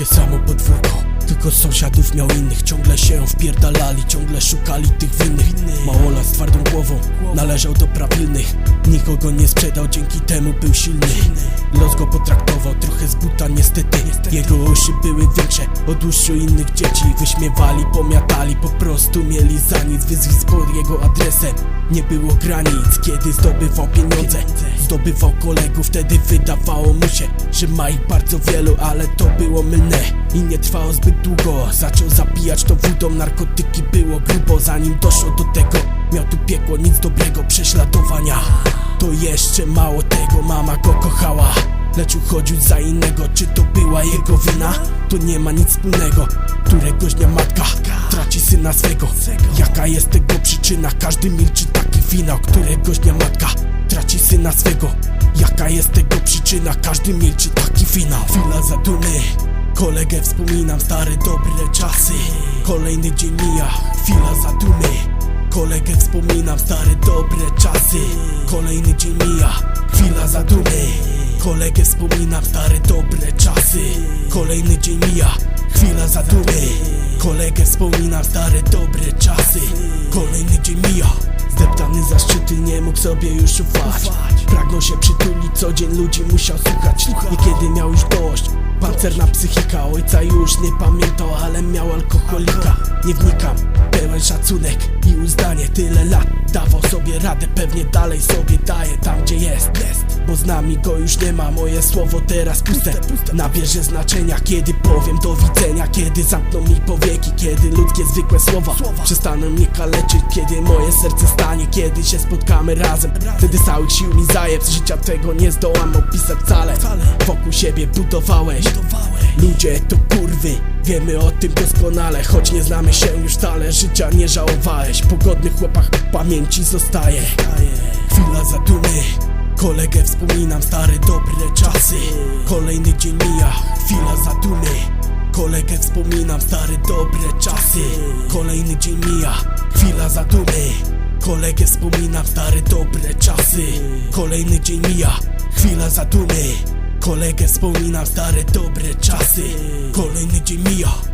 我向，我不苦等。Tylko sąsiadów miał innych. Ciągle się wpierdalali, ciągle szukali tych winnych. Małola z twardą głową należał do prawilnych. Nikogo nie sprzedał, dzięki temu był silny. Los go potraktował trochę z buta niestety. Jego uszy były większe od uszu innych dzieci Wyśmiewali, pomiatali, po prostu mieli za nic Wyzwisk pod jego adresem. Nie było granic Kiedy zdobywał pieniądze. Zdobywał kolegów, wtedy wydawało mu się Że ma ich bardzo wielu, ale to było mylne I nie trwało zbyt długo. Zaczął zapijać to wódą, narkotyki było grubo Zanim doszło do tego. Miał tu piekło, nic dobrego, prześladowania. To jeszcze mało tego, mama go kochała. Lecz uchodził za innego, czy to była jego wina? To nie ma nic wspólnego. Któregoś dnia matka traci syna swego. Jaka jest tego przyczyna? Każdy milczy taki finał. Któregoś dnia matka traci syna swego. Jaka jest tego przyczyna? Każdy milczy taki finał. Chwila zadumy Kolegę wspominam, stare dobre czasy. Kolejny dzień mija, chwila zadumy. Kolegę wspominam, stare dobre czasy. Kolejny dzień mija, chwila zadumy. Kolegę wspominam, stare dobre czasy. Kolejny dzień mija, chwila zadumy. Kolegę wspominam, stare dobre czasy. Kolejny dzień mija Zdeptany za szczyty, nie mógł sobie już ufać. Pragnął się przytulić, co dzień ludzi musiał słuchać. Niekiedy miał już dość Pancerna psychika, ojca już nie pamiętał, ale miał alkoholika. Nie wnikam, pełen szacunek i uznanie Tyle lat dawał sobie radę, pewnie dalej sobie daje tam gdzie jest, jest. Bo z nami go już nie ma, moje słowo teraz puste. Nabierze znaczenia, kiedy powiem do widzenia Kiedy zamkną mi powieki, kiedy ludzkie zwykłe słowa Przestaną mnie kaleczyć, kiedy moje serce stanie Kiedy się spotkamy razem, wtedy całych sił mi zaje Z życia tego nie zdołam opisać wcale. Wokół siebie budowałeś. Ludzie to kurwy Wiemy o tym doskonale. Choć nie znamy się już wcale Życia nie żałowałeś. Pogodny chłopak w pamięci zostaje. Chwila zadumy Kolegę wspominam stare dobre czasy. Kolejny dzień mija Chwila zadumy Kolegę wspominam stare dobre czasy. Kolejny dzień mija Chwila zadumy Kolegę wspominam stare dobre czasy. Kolejny dzień mija Chwila zadumy Kolegę wspominam stare dobre czasy. Kolejny dzień mija